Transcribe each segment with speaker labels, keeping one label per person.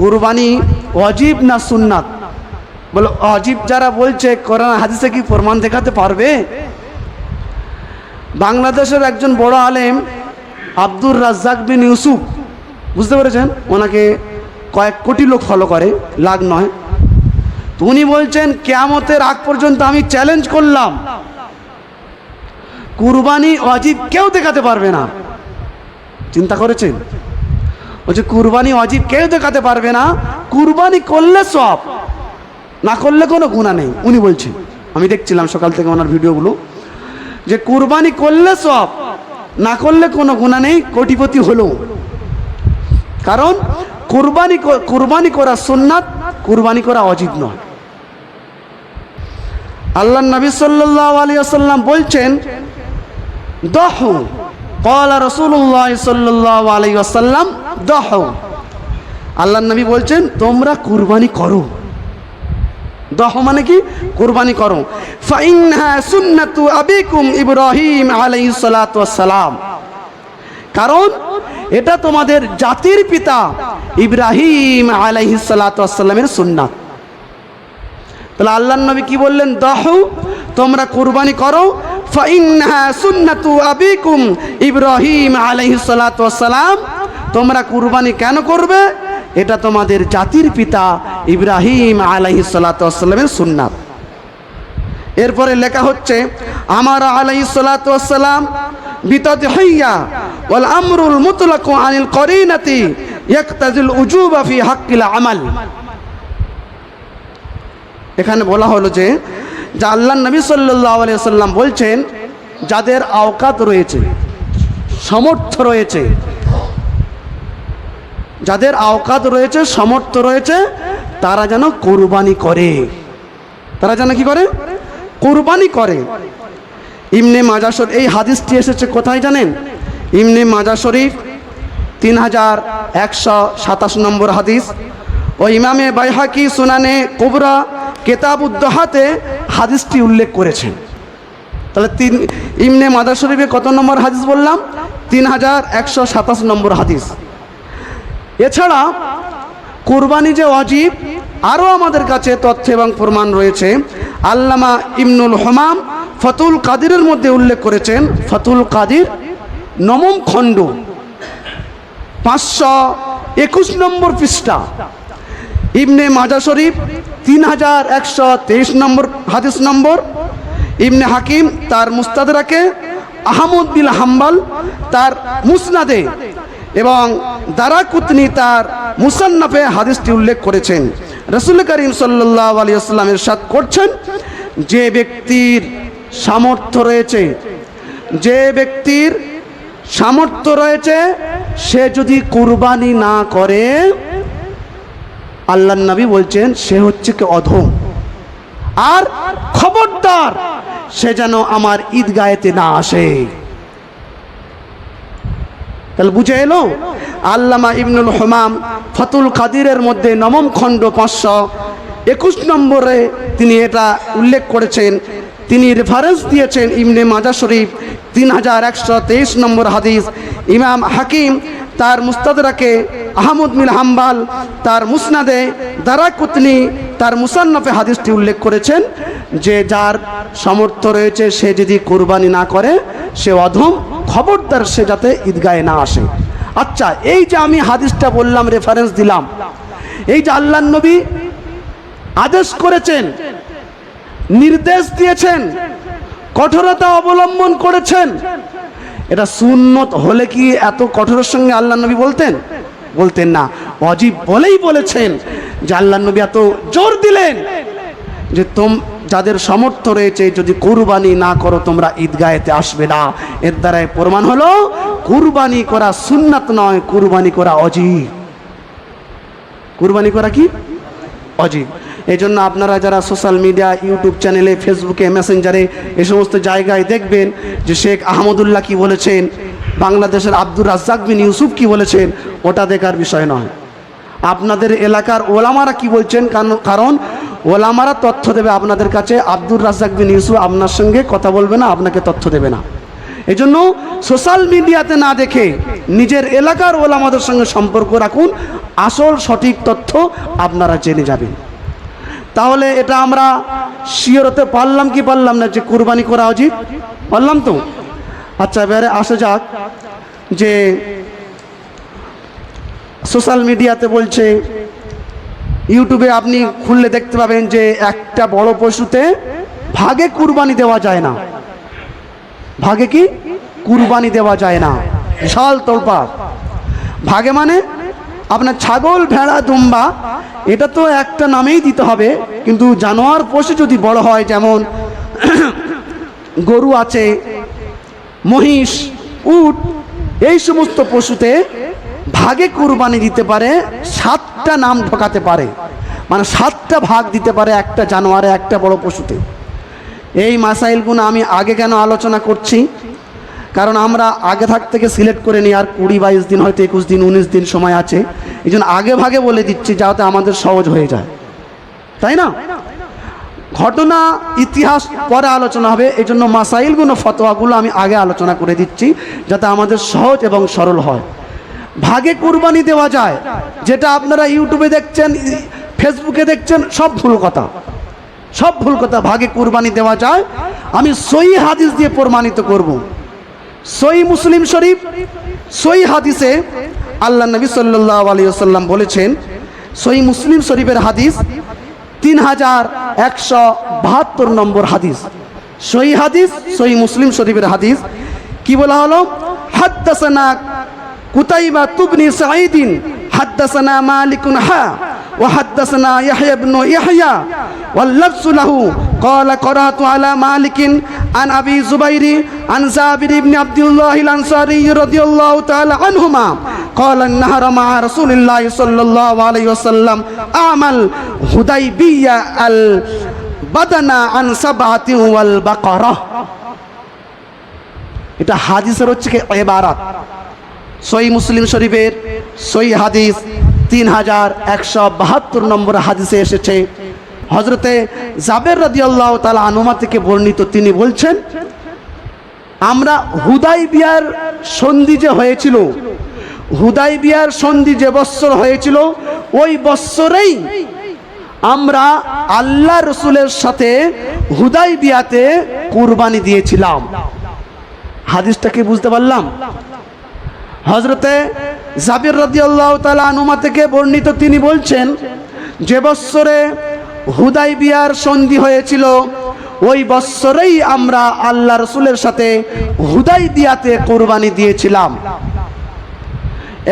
Speaker 1: কুরবানি অজীব না সুন্নাত? বলো অজীব যারা বলছে, কোরআন হাদিসে কি প্রমাণ দেখাতে পারবে? বাংলাদেশের একজন বড় আলেম, আব্দুর রাজ্জাক বিন ইউসুফ, বুঝতে পেরেছেন? ওনাকে কয়েক কোটি লোক ফলো করে, লাখ নয়। তো উনি বলছেন, কেয়ামতের আগ পর্যন্ত আমি চ্যালেঞ্জ করলাম। কুরবানি অজীব কেউ দেখাতে পারবে না। চিন্তা করেছেন? বলছে, কুরবানি অজীব, কেউ দেখাতে পারবে না। কুরবানি করলে সব, না করলে কোনো গুণা নেই। উনি বলছেন, আমি দেখছিলাম সকাল থেকে ওনার ভিডিওগুলো, যে কুরবানি করলে সব, না করলে কোনো গুণা নেই, কোটিপতি হলো। কারণ, কুরবানি কুরবানি করা সুন্নাত, কুরবানি করা অজিত নয়। আল্লাহ নবী আলাইহি ওয়াসাল্লাম বলছেন, দহ কলা রসুল্লাহ সাল্লাহ আলী আসাল্লাম দহ আল্লাহ নবী বলছেন, তোমরা কুরবানি করো। দহ মানে কি? কুরবানি করো। ইব্রাহিম আলাইহিস সালাম। কারণ এটা তোমাদের জাতির পিতা ইব্রাহিম আলাই সালাতু সুন্নাত। তাহলে আল্লাহ নবী কি বললেন? দহ, তোমরা কুরবানি করো। ফাইনহা সুন্নাতু আবিকুম ইব্রাহিম আলাইহিস তোমরা কুরবানি কেন করবে? এটা তোমাদের জাতির পিতা ইব্রাহিম ওয়াসসালামের সুন্নাত। এরপরে লেখা হচ্ছে, আমার আলাইহিস সালাতু ওয়াসসালাম বিতাদহিয়া ওয়াল আমরুল মুতলাকু আনিল করিনাতি ইয়াকতাজিল উজুবা ফি হাক্কিল আমাল। এখানে বলা হলো যে যা আল্লাহ নবী সাল্লাহ সাল্লাম বলছেন, যাদের আওকাত রয়েছে সমর্থ রয়েছে, যাদের আওকাত রয়েছে সমর্থ রয়েছে, তারা যেন কোরবানি করে। তারা যেন কি করে? কোরবানি করে। ইমনে মাজা শরীফ, এই হাদিসটি এসেছে কোথায় জানেন? ইমনে মাজা শরীফ, তিন হাজার একশো সাতাশ নম্বর হাদিস। ও ইমামে বাইহাকি সুনানে কুবরা কেতাবুদ্দোহাতে হাদিসটি উল্লেখ করেছেন তাহলে তিন ইমনে মাদার শরীফে কত নম্বর হাদিস বললাম? তিন হাজার একশো সাতাশ নম্বর হাদিস। এছাড়া কুরবানি যে অজীব আরও আমাদের কাছে তথ্য এবং প্রমাণ রয়েছে। আল্লামা ইমনুল হমাম ফতুল কাদিরের মধ্যে উল্লেখ করেছেন, ফতুল কাদির নবম খণ্ড, পাঁচশো একুশ নম্বর পৃষ্ঠা। ইবনে মাজা শরীফ তিন হাজার একশো তেইশ নম্বর হাদিস নম্বর। ইবনে হাকিম তার মুস্তাদরাকে আহমদ বিল হাম্বাল তার মুসনাদে এবং দারাকুতনি তার মুসান্নাফে হাদিসটি উল্লেখ করেছেন। রসুল করিম সাল্লাহ আলী আসলামের সাথ করছেন, যে ব্যক্তির সামর্থ্য রয়েছে, যে ব্যক্তির সামর্থ্য রয়েছে, সে যদি কুরবানি না করে আল্লাহ নবী বলছেন, সে হচ্ছে কি অধম। আর খবরদার, সে যেন আমার ঈদগায়েতে না আসে। তাহলে বুঝে এলো? আল্লামা ইবনুল হমাম ফতুল কাদিরের মধ্যে নবম খণ্ড পাঁচশো একুশ নম্বরে তিনি এটা উল্লেখ করেছেন। তিনি রেফারেন্স দিয়েছেন ইমনে মাজা শরীফ তিন হাজার একশো তেইশ নম্বর হাদিস। ইমাম হাকিম তার মুস্তাদরাকে আহমদ মিল হাম্বাল, তার মুসনাদে দারা কুতনি, তার মুসান্নফে হাদিসটি উল্লেখ করেছেন যে যার সামর্থ্য রয়েছে সে যদি কোরবানি না করে, সে অধম খবরদার সে যাতে ঈদগায়ে না আসে। আচ্ছা এই যে আমি হাদিসটা বললাম রেফারেন্স দিলাম, এই যে আল্লাহ নবী আদেশ করেছেন, নির্দেশ দিয়েছেন, কঠোরতা অবলম্বন করেছেন এটা সুন্নত হলে কি এত কঠোরের সঙ্গে আল্লাহ নবী বলতেন? বলতেন না। অজীব বলেই বলেছেন যে আল্লাহ নবী এত জোর দিলেন যে তোম যাদের সামর্থ্য রয়েছে, যদি কুরবানি না করো, তোমরা ঈদগাহেতে আসবে না। এর দ্বারাই প্রমাণ হলো, কুরবানি করা সুন্নাত নয়, কুরবানি করা অজীব। কুরবানি করা কি? অজীব। এই জন্য আপনারা যারা সোশ্যাল মিডিয়া ইউটিউব চ্যানেলে ফেসবুকে মেসেঞ্জারে এই সমস্ত জায়গায় দেখবেন যে শেখ আহমদুল্লাহ কি বলেছেন, বাংলাদেশের আব্দুর রাজ্জাক বিন ইউসুফ কি বলেছেন, ওটা দেখার বিষয় নয়। আপনাদের এলাকার ওলামারা কি বলছেন? কারণ- ওলামারা তথ্য দেবে আপনাদের কাছে, আব্দুর রাজ্জাক বিন ইউসুফ আপনার সঙ্গে কথা বলবে না, আপনাকে তথ্য দেবে না। এই জন্য সোশ্যাল মিডিয়াতে না দেখে নিজের এলাকার ওলামাদের সঙ্গে সম্পর্ক রাখুন, আসল সঠিক তথ্য আপনারা জেনে যাবেন। তাহলে এটা আমরা শিওর হতে পারলাম কি পারলাম না যে কুরবানি করা উচিত? পারলাম তো? আচ্ছা এবারে আসা যাক যে সোশ্যাল মিডিয়াতে বলছে ইউটিউবে আপনি খুললে দেখতে পাবেন যে একটা বড় পশুতে ভাগে কুরবানি দেওয়া যায় না। ভাগে কি? কুরবানি দেওয়া যায় না। বিশাল তোলপা ভাগে মানে আপনার ছাগল, ভেড়া, দুম্বা, এটা তো একটা নামেই দিতে হবে। কিন্তু জানোয়ার পশু যদি বড় হয়, যেমন গরু আছে, মহিষ, উট, এই সমস্ত পশুতে ভাগে কুরবানি দিতে পারে, সাতটা নাম ঢোকাতে পারে। মানে সাতটা ভাগ দিতে পারে একটা জানোয়ারে, একটা বড় পশুতে। এই মাসাইলগুলো আমি আগে কেন আলোচনা করছি? কারণ আমরা আগে থাক থেকে সিলেক্ট করে নিই আর কুড়ি বাইশ দিন, হয়তো একুশ দিন, উনিশ দিন সময় আছে। এই জন্য আগে ভাগে বলে দিচ্ছি যাতে আমাদের সহজ হয়ে যায়। তাই না? ঘটনা, ইতিহাস, পরে আলোচনা হবে। এই জন্য মাসাইলগুলো, ফতোয়াগুলো আমি আগে আলোচনা করে দিচ্ছি, যাতে আমাদের সহজ এবং সরল হয়। ভাগে কুরবানি দেওয়া যায়, যেটা আপনারা ইউটিউবে দেখছেন, ফেসবুকে দেখছেন, সব ভুল কথা। সব ভুল কথা, ভাগে কুরবানি দেওয়া যায়। আমি সই হাদিস দিয়ে প্রমাণিত করব। সই মুসলিম শরীফ সই হাদিসে আল্লাহ নবী সাল্লাহ আলিয়াল্লাম বলেছেন সই মুসলিম শরীফের হাদিস তিন হাজার একশো বাহাত্তর নম্বর হাদিস। সই হাদিস সই মুসলিম শরীফের হাদিস, কি বলা হলো? হাদ্দাসানা কুতাইবা তুবনি সাঈদিন, হাদ্দাসানা মালিকুন হা وحدثنا يحيى بن يحيى واللفظ له قال قرأت على مالك عن أبي زبير عن زابر بن عبد الله الأنصاري رضي الله تعالى عنهما قال النهر مع رسول الله صلى الله عليه وسلم أعمل هديبية البدن عن سبعة والبقرة এটা হাদিসের হচ্ছে কি এবারাত সই মুসলিম শরীফের সই হাদিস তিন হাজার একশো বাহাত্তর নম্বর হাদিসে এসেছে। হজরতে জাবের রাদি আল্লাহ তালা আনুমা থেকে বর্ণিত তিনি বলছেন, আমরা হুদাই বিয়ার সন্ধি যে হয়েছিল হুদাই বিয়ার সন্ধি যে বৎসর হয়েছিল, ওই বৎসরেই আমরা আল্লাহ রসুলের সাথে হুদাই বিয়াতে কুরবানি দিয়েছিলাম। হাদিসটা কি বুঝতে পারলাম? হজরতে জাবির রাদিয়াল্লাহু তাআলা আনুমা থেকে বর্ণিত তিনি বলছেন, যে বৎসরে হুদাই বিয়ার সন্ধি হয়েছিল, ওই বৎসরেই আমরা আল্লাহ রসুলের সাথে হুদাই দিয়াতে কোরবানি দিয়েছিলাম।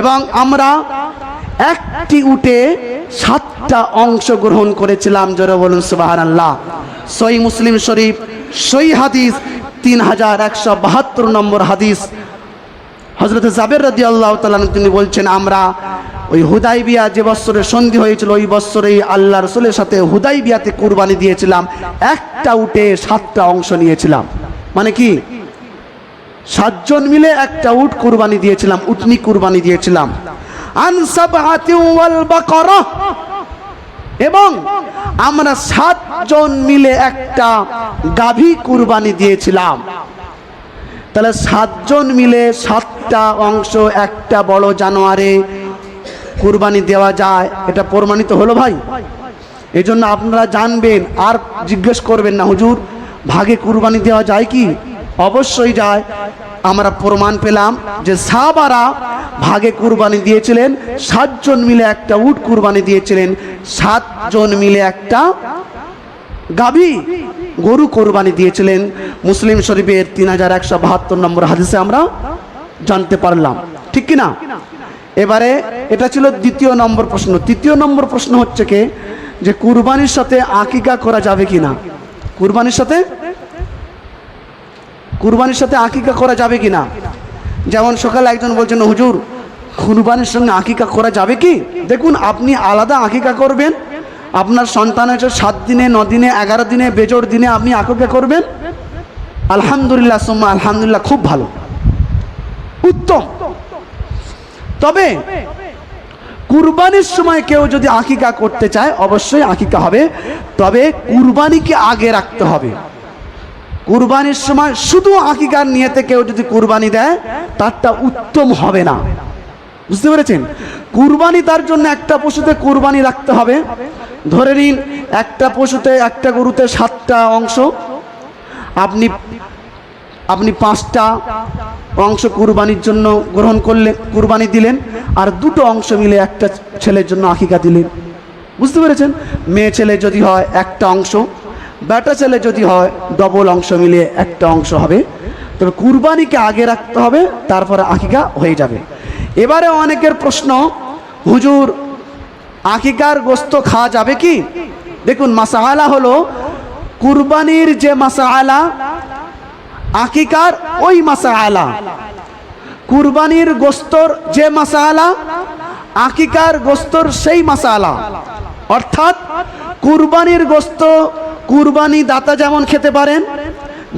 Speaker 1: এবং আমরা একটি উটে সাতটা অংশ গ্রহণ করেছিলাম, জোরে বলুন সুবাহান আল্লাহ সই মুসলিম শরীফ সই হাদিস তিন হাজার একশো বাহাত্তর নম্বর হাদিস। হজরত জাবের রাদি আল্লাহ তালান তিনি বলছেন, আমরা ওই হুদাই বিয়া যে বৎসরে সন্ধি হয়েছিল, ওই বৎসরেই আল্লাহ রসুলের সাথে হুদাই বিয়াতে কুরবানি দিয়েছিলাম। একটা উটে সাতটা অংশ নিয়েছিলাম। মানে কি? সাতজন মিলে একটা উট কুরবানি দিয়েছিলাম, উটনি কুরবানি দিয়েছিলাম। এবং আমরা সাতজন মিলে একটা গাভী কুরবানি দিয়েছিলাম। তাহলে সাতজন মিলে সাতটা অংশ, একটা বড় জানোয়ারে কুরবানি দেওয়া যায়। এটা প্রমাণিত হলো ভাই। এই জন্য আপনারা জানবেন, আর জিজ্ঞেস করবেন না, হুজুর, ভাগে কুরবানি দেওয়া যায় কি? অবশ্যই যায়। আমরা প্রমাণ পেলাম যে সাবারা ভাগে কুরবানি দিয়েছিলেন, সাতজন মিলে একটা উট কুরবানি দিয়েছিলেন, সাতজন মিলে একটা গাভী গরু কোরবানি দিয়েছিলেন। মুসলিম শরীফের তিন হাজার একশো বাহাত্তর নম্বর হাদিসে আমরা জানতে পারলাম। ঠিক কি না এবারে এটা ছিল দ্বিতীয় নম্বর প্রশ্ন। তৃতীয় নম্বর প্রশ্ন হচ্ছে কি? যে কুরবানির সাথে আকিকা করা যাবে কি না কুরবানির সাথে? কুরবানির সাথে আকিকা করা যাবে কি না যেমন সকালে একজন বলছেন, হুজুর, কুরবানির সঙ্গে আকিকা করা যাবে কি? দেখুন, আপনি আলাদা আকিকা করবেন আপনার সন্তান হচ্ছে সাত দিনে দিনে, এগারো দিনে বেজোর দিনে আপনি আকিকা করবেন? আলহামদুলিল্লাহ, সোম্মা, আলহামদুলিল্লাহ, খুব ভালো। উত্তম। তবে কুরবানির সময় কেউ যদি আকিকা করতে চায়, অবশ্যই আকিকা হবে। তবে কুরবানিকে আগে রাখতে হবে। কুরবানির সময় শুধু আকিকার নিয়েতে কেউ যদি কুরবানি দেয়, তারটা উত্তম হবে না। বুঝতে পেরেছেন? কুরবানি তার জন্য একটা পশুতে কুরবানি রাখতে হবে। ধরে নিন, একটা পশুতে, একটা গরুতে সাতটা অংশ। আপনি আপনি পাঁচটা অংশ কুরবানির জন্য গ্রহণ করলে কুরবানি দিলেন, আর দুটো অংশ মিলে একটা ছেলের জন্য আকিকা দিলেন। বুঝতে পেরেছেন? মেয়ে ছেলে যদি হয় একটা অংশ, বেটা ছেলে যদি হয় ডবল অংশ মিলিয়ে একটা অংশ হবে। তবে কুরবানিকে আগে রাখতে হবে, তারপরে আকিকা হয়ে যাবে। এবারে অনেকের প্রশ্ন, হুজুর, আকিকার গোস্ত খাওয়া যাবে কি? দেখুন, মাসালা হলো, কুরবানির যে মাসাহালা আকিকার ওই মাসাহালা কুরবানির গোস্তর যে মাসালা, আকিকার গোস্তর সেই মাসালা। অর্থাৎ, কুরবানির গোস্ত কুরবানি দাতা যেমন খেতে পারেন,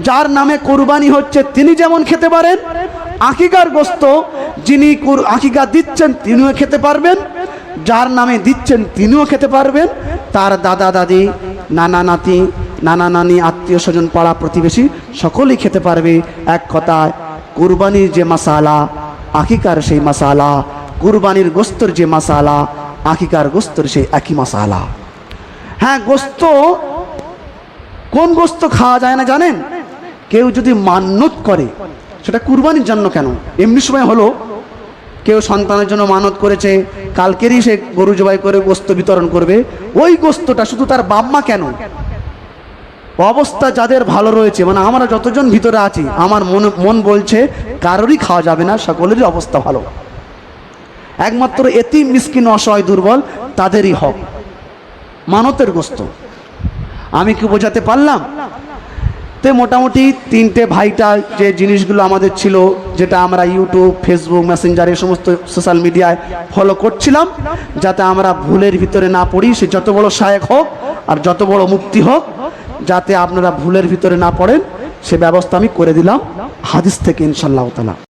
Speaker 1: যার নামে কুরবানি হচ্ছে তিনি যেমন খেতে পারেন আকিকার গোস্ত যিনি আকিকা দিচ্ছেন তিনিও খেতে পারবেন, যার নামে দিচ্ছেন তিনিও খেতে পারবেন। তার দাদা দাদি, নানা নাতি, নানা নানি, আত্মীয় স্বজন, পাড়া প্রতিবেশী, সকলেই খেতে পারবে। এক কথায়, কুরবানির যে মশালা আকিকার সেই মশালা কুরবানির গোস্তর যে মশালা আকিকার গোস্তর সেই একই মশালা হ্যাঁ গোস্ত কোন গোস্ত খাওয়া যায় না জানেন? কেউ যদি মান্যত করে সেটা কুরবানির জন্য কেন? এমনি সময় হলো, কেউ সন্তানের জন্য মানত করেছে, কালকেরই সে গরু জবাই করে গোস্ত বিতরণ করবে, ওই গোস্তটা শুধু তার বাপমা কেন? অবস্থা যাদের ভালো রয়েছে মানে আমরা যতজন ভিতরে আছি, আমার মন মন বলছে কারোরই খাওয়া যাবে না, সকলেরই অবস্থা ভালো। একমাত্র এতিম, মিসকিন, অসহায়, দুর্বল, তাদেরই হক। মানতের গোস্ত। আমি কি বোঝাতে পারলাম? তে মোটামুটি তিনটে ভাইটা যে জিনিসগুলো আমাদের ছিল, যেটা আমরা ইউটিউব ফেসবুক মেসেঞ্জার এই সমস্ত সোশ্যাল মিডিয়ায় ফলো করছিলাম, যাতে আমরা ভুলের ভিতরে না পড়ি, সে যত বড় সায়ক হোক আর যত বড় মুক্তি হোক, যাতে আপনারা ভুলের ভিতরে না পড়েন, সে ব্যবস্থা আমি করে দিলাম, হাদিস থেকে ইনশাল্লাহ তালা